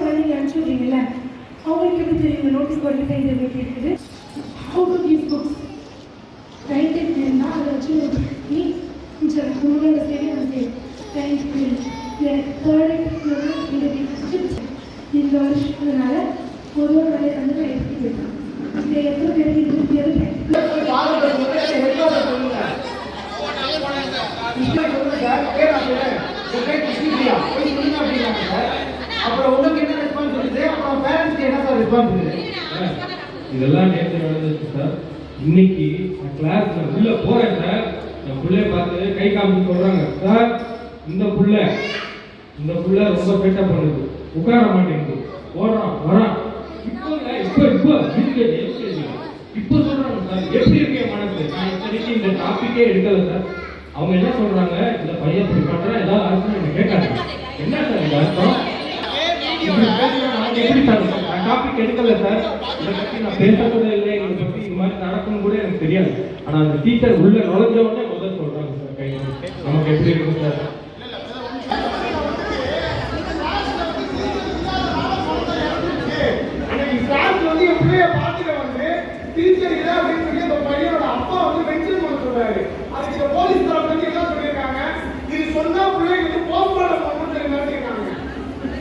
குழந்தைங்க அனுப்பிச்சு விட்றீங்கல்ல அவங்களுக்கு எப்படி தெரியும் நோட்டீஸ் போர்டில் கைது எப்படி இருக்குது? How to give books right இருந்தா அதை வச்சு ஒரு நீ சரி உங்களோட சரி அந்த சரி ரைட் எனக்கு தேர்ட் இந்த இந்த வருஷத்துனால ஒரு ஒரு வேலையை வந்து நான் எடுத்து போயிட்டேன் இதை எத்தனை பேருக்கு பேர் அப்புறம் உங்களுக்கு என்ன ரெஸ்பான்சிபிலிட்டி அப்புறம் பேரண்ட்ஸ்க்கு என்ன சார் ரெஸ்பான்சிபிலிட்டி இதெல்லாம் நேற்று நடந்துச்சு சார் இன்னைக்கு நான் உள்ள போறேன் சார் என் பிள்ளைய பார்த்து கை காமிச்சு சொல்றாங்க. சார் இந்த புள்ள இந்த புள்ள ரொம்ப சேட்டை பண்ணுது. உட்கார மாட்டேங்குது. போறான் வரான் இப்போ இப்போ இப்போ இப்போ சொல்றாங்க சார் எப்படி இருக்கு என் மனசு? நான் இத்தனைக்கு இந்த டாபிக்கே எடுக்கல சார் அவங்க என்ன சொல்றாங்க? இந்த பையன் இப்படி பண்றான் ஏதாவது அர்த்தம் என்ன கேட்காங்க என்ன சார் இந்த அர்த்தம்? சார்? நான் டாபிக் எடுக்கல சார். இதை பத்தி நான் பேச இல்லை. இதை பத்தி மாதிரி நடக்கும் கூட எனக்கு தெரியாது. ஆனால் அந்த டீச்சர் உள்ள நுழைஞ்ச உடனே முதல் சொல்றாங்க சார் கை நமக்கு எப்படி இருக்கும் சார்? பார்த்துட்டு வந்து டீச்சர் அப்படின்னு சொல்லி அந்த பையனோட அப்பா வந்து மென்ஷன் பண்ண சொல்றாரு அதுக்கு இந்த போலீஸ் தரப்பு வந்து என்ன சொல்லியிருக்காங்க இது சொன்னா பிள்ளைங்க வந்து போஸ்ட்மார்ட்டம் பண்ணணும்னு சொல்லி நடத்திருக்காங்க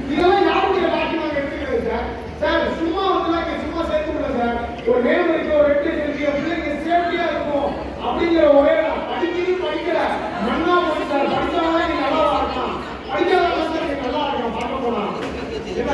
இதெல்லாம் யாருடைய டாக்குமெண்ட் எடுத்துக்கிறது சார் சார் சும்மா வந்து இங்க சும்மா சேர்த்து விடல சார் ஒரு நேம் இருக்கு ஒரு ரெட்டு இருக்கு என் பிள்ளைங்க சேஃப்டியா இருக்கும் அப்படிங்கிற ஒரே நான் படிக்கிறது படிக்கல. மண்ணா போய் சார் நீ நல்லா இருக்கலாம் படிக்காதவங்க சார் நீ நல்லா இருக்கலாம் பார்க்க போனா என்ன?